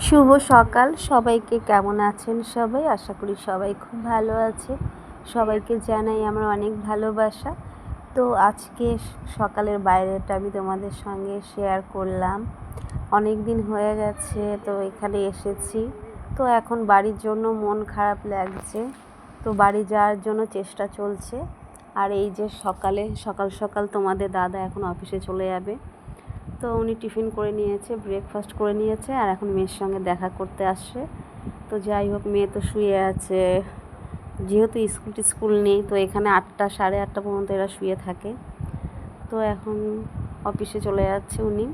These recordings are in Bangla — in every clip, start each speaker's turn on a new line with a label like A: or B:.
A: শুভ সকাল। সবাইকে কেমন আছেন সবাই? আশা করি সবাই খুব ভালো আছে। সবাইকে জানাই আমার অনেক ভালোবাসা। তো আজকে সকালের বাইরেটা আমি তোমাদের সঙ্গে শেয়ার করলাম। অনেক দিন হয়ে গেছে, তো এখানে এসেছি। তো এখন বাড়ির জন্য মন খারাপ লাগছে। তো বাড়ি যাওয়ার জন্য চেষ্টা চলছে। আর এই যে সকালে, সকাল সকাল তোমাদের দাদা এখন অফিসে চলে যাবে। তো উনি টিফিন করে নিয়েছে ব্রেকফাস্ট করে নিয়েছে আর এখন মেয়ের সঙ্গে দেখা করতে আসছে। তো যাই হোক, মেয়ে তো শুয়ে আছে। যেহেতু স্কুল টিস্কুল নেই, তো এখানে আটটা, সাড়ে আটটা পর্যন্ত এরা শুয়ে থাকে। তো এখন অফিসে চলে যাচ্ছে উনি।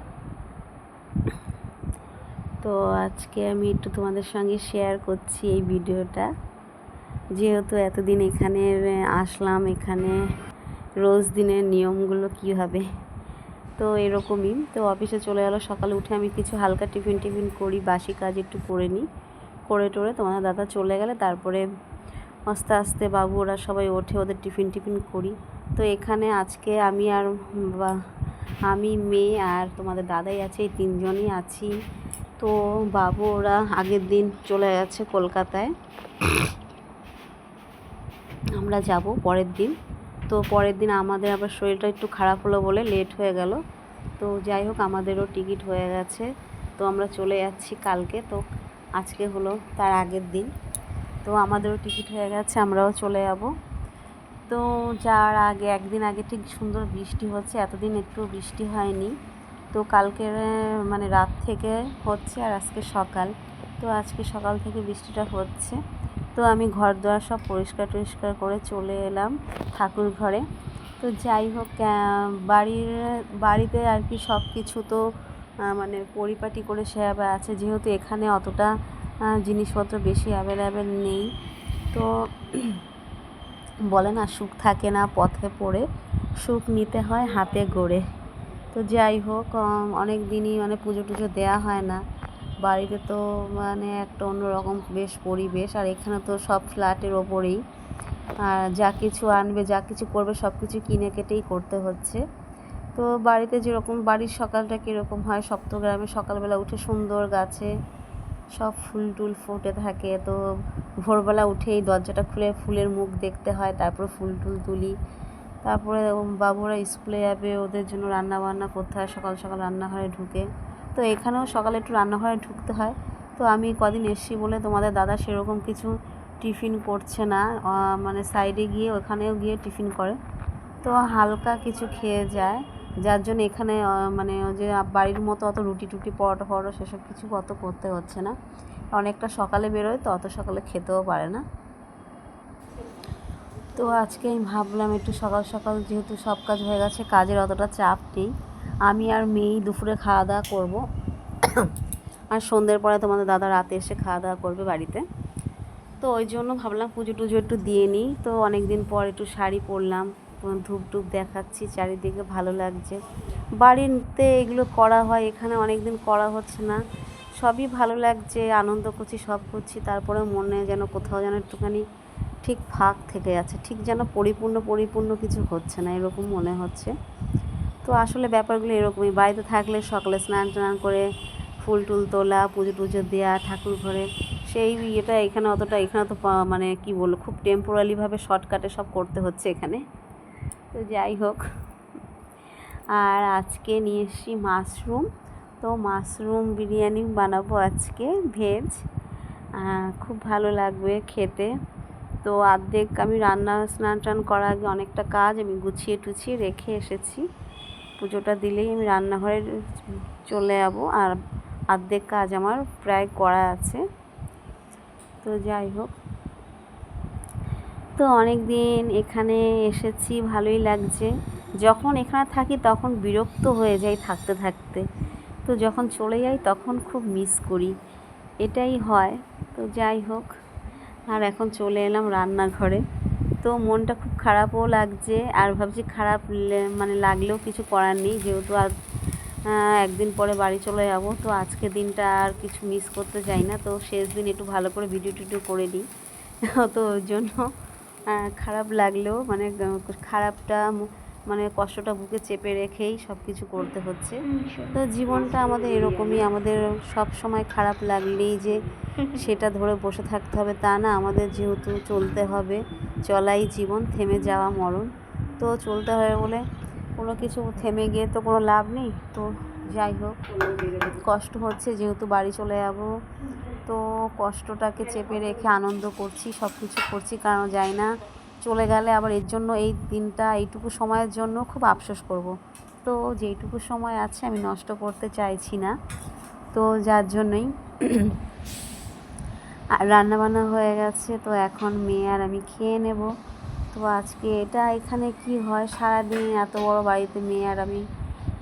A: তো আজকে আমি একটু তোমাদের সঙ্গে শেয়ার করছি এই ভিডিওটা। যেহেতু এতদিন এখানে আসলাম, এখানে রোজ দিনের নিয়মগুলো কীভাবে তো এরকমই। তো অফিসে চলে গেলো সকালে উঠে আমি কিছু হালকা টিফিন টিফিন করি, বাসি কাজ একটু করে নিই। করে টোরে তোমাদের দাদা চলে গেলে, তারপরে আস্তে আস্তে বাবু ওরা সবাই ওঠে, ওদের টিফিন টিফিন করি। তো এখানে আজকে আমি আর আমি, মেয়ে আর তোমাদের দাদাই আছে, এই তিনজনই আছি। তো বাবু ওরা আগের দিন চলে গেছে কলকাতায়। আমরা যাব পরের দিন। তো পরের দিন আমাদের আবার শরীরটা একটু খারাপ হলো বলে লেট হয়ে গেল। তো যাই হোক, আমাদেরও টিকিট হয়ে গেছে। তো আমরা চলে যাচ্ছি কালকে। তো আজকে হলো তার আগের দিন। তো আমাদেরও টিকিট হয়ে গেছে, আমরাও চলে যাব। তো যাওয়ার আগে, একদিন আগে ঠিক সুন্দর বৃষ্টি হচ্ছে। এতদিন একটু বৃষ্টি হয়নি। তো কালকের মানে রাত থেকে হচ্ছে আর আজকে সকাল। তো আজকে সকাল থেকে বৃষ্টিটা হচ্ছে। তো আমি ঘর দোয়ার সব পরিষ্কার টরিষ্কার করে চলে এলাম ঠাকুর ঘরে তো যাই হোক বাড়ির, বাড়িতে আর কি সব কিছু তো মানে পরিপাটি করে সেভাবে আছে। যেহেতু এখানে অতটা জিনিসপত্র বেশি অ্যাভেলেবেল নেই। তো বলে না, সুখ থাকে না পথে পড়ে। সুখ নিতে হয় হাতে গড়ে। তো যাই হোক অনেক দিনই মানে পুজো টুজো দেওয়া হয় না। বাড়িতে তো মানে একটা অন্যরকম বেশ পরিবেশ, আর এখানে তো সব ফ্ল্যাটের ওপরেই। আর যা কিছু আনবে, যা কিছু করবে, সব কিছু কিনে কেটেই করতে হচ্ছে। তো বাড়িতে যেরকম, বাড়ির সকালটা কীরকম হয়? সপ্তগ্রামে সকালবেলা উঠে সুন্দর গাছে সব ফুল টুল ফুটে থাকে। তো ভোরবেলা উঠেই দরজাটা খুলে ফুলের মুখ দেখতে হয়, তারপরে ফুল টুল তুলি। তারপরে বাবুরা স্কুলে যাবে, ওদের জন্য রান্না বান্না করতে হয়, সকাল সকাল রান্নাঘরে ঢুকে। তো এখানেও সকালে একটু রান্নাঘরে ঢুকতে হয়। তো আমি কদিন এসছি বলে তোমাদের দাদা সেরকম কিছু টিফিন করছে না। মানে সাইডে গিয়ে ওখানেও গিয়ে টিফিন করে। তো হালকা কিছু খেয়ে যায়। যার জন্য এখানে মানে যে বাড়ির মতো অত রুটি টুটি পরোটা ফরোটা সেসব কিছু অত করতে হচ্ছে না। অনেকটা সকালে বেরোয় তো অত সকালে খেতেও পারে না। তো আজকে আমি ভাবলাম একটু সকাল সকাল যেহেতু সব কাজ হয়ে গেছে, কাজের অতটা চাপ নেই। আমি আর মেয়েই দুপুরে খাওয়া দাওয়া করব। আর সন্ধ্যের পরে তোমাদের দাদা রাতে এসে খাওয়া দাওয়া করবে বাড়িতে। তো ওই জন্য ভাবলাম পুজো টুজো একটু দিয়ে নিই। তো অনেক দিন পর একটু শাড়ি পরলাম ধূপ টুপ দেখাচ্ছি, চারিদিকে ভালো লাগছে। বাড়িতে এগুলো করা হয়, এখানে অনেক দিন করা হচ্ছে না। সবই ভালো লাগছে, আনন্দ করছি, সব করছি। তারপরে মনে যেন কোথাও যেন একটুখানি ঠিক ফাঁক থেকে যাচ্ছে, ঠিক যেন পরিপূর্ণ পরিপূর্ণ কিছু হচ্ছে না, এরকম মনে হচ্ছে। তো আসলে ব্যাপারগুলো এরকমই। বাড়িতে থাকলে সকালে স্নান টান করে ফুল টুল তোলা, পুজো টুজো দেওয়া ঠাকুর ঘরে, সেই ইয়েটা এখানে অতটা, এখানে তো মানে কি বলব, খুব টেম্পোরারিভাবে শর্টকাটে সব করতে হচ্ছে এখানে। তো যাই হোক। আর আজকে নিয়ে এসছি মাশরুম। তো মাশরুম বিরিয়ানি বানাবো আজকে, ভেজ। খুব ভালো লাগবে খেতে। তো অর্ধেক আমি রান্না স্নান টান করার আগে অনেকটা কাজ আমি গুছিয়ে টুছিয়ে রেখে এসেছি। পুজোটা দিলেই আমি রান্নাঘরে চলে যাব আর অর্ধেক কাজ আমার প্রায় করা আছে। তো যাই হোক। তো অনেক দিন এখানে এসেছি, ভালোই লাগছে। যখন এখানে থাকি তখন বিরক্ত হয়ে যাই থাকতে থাকতে। তো যখন চলে যাই তখন খুব মিস করি। এটাই হয়। তো যাই হোক। আর এখন চলে এলাম রান্নাঘরে। তো মনটা খুব খারাপও লাগছে। আর ভাবছি খারাপ মানে লাগলেও কিছু করার নেই। যেহেতু আর একদিন পরে বাড়ি চলে যাব, তো আজকে দিনটা আর কিছু মিস করতে চাই না। তো শেষ দিন একটু ভালো করে ভিডিও টিডিও করে নিই তো ওই জন্য খারাপ লাগলেও মানে খারাপটা মানে কষ্টটা বুকে চেপে রেখেই সব কিছু করতে হচ্ছে। তো জীবনটা আমাদের এরকমই, আমাদের সব সময় খারাপ লাগলেই যে সেটা ধরে বসে থাকতে হবে তা না। আমাদের যেহেতু চলতে হবে চলাই জীবন, থেমে যাওয়া মরণ। তো চলতে হবে বলে কোনো কিছু থেমে গিয়ে তো কোনো লাভ নেই। তো যাই হোক, কষ্ট হচ্ছে, যেহেতু বাড়ি চলে যাব, তো কষ্টটাকে চেপে রেখে আনন্দ করছি সব কিছু করছি, কারণ যাই না চলে গেলে আবার এর জন্য এই দিনটা, এইটুকু সময়ের জন্য খুব আফসোস করব। তো যেইটুকু সময় আছে আমি নষ্ট করতে চাইছি না। তো যার জন্যই আর রান্নাবান্না হয়ে গেছে, তো এখন মেয়ে আর আমি খেয়ে নেব। তো আজকে এটা, এখানে কি হয়? সারাদিন এত বড় বাড়িতে মেয়ে আর আমি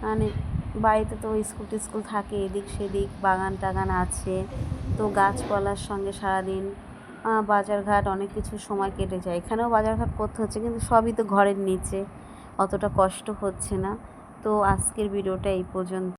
A: মানে বাড়িতে তো স্কুল টিস্কুল থাকে, এদিক সেদিক বাগান টাগান আছে। তো গাছপালার সঙ্গে সারাদিন বাজারঘাট অনেক কিছু সময় কেটে যায়। এখানেও বাজারঘাট করতে হচ্ছে, কিন্তু সবই তো ঘরের নিচে, অতটা কষ্ট হচ্ছে না। তো আজকের ভিডিওটা এই পর্যন্ত।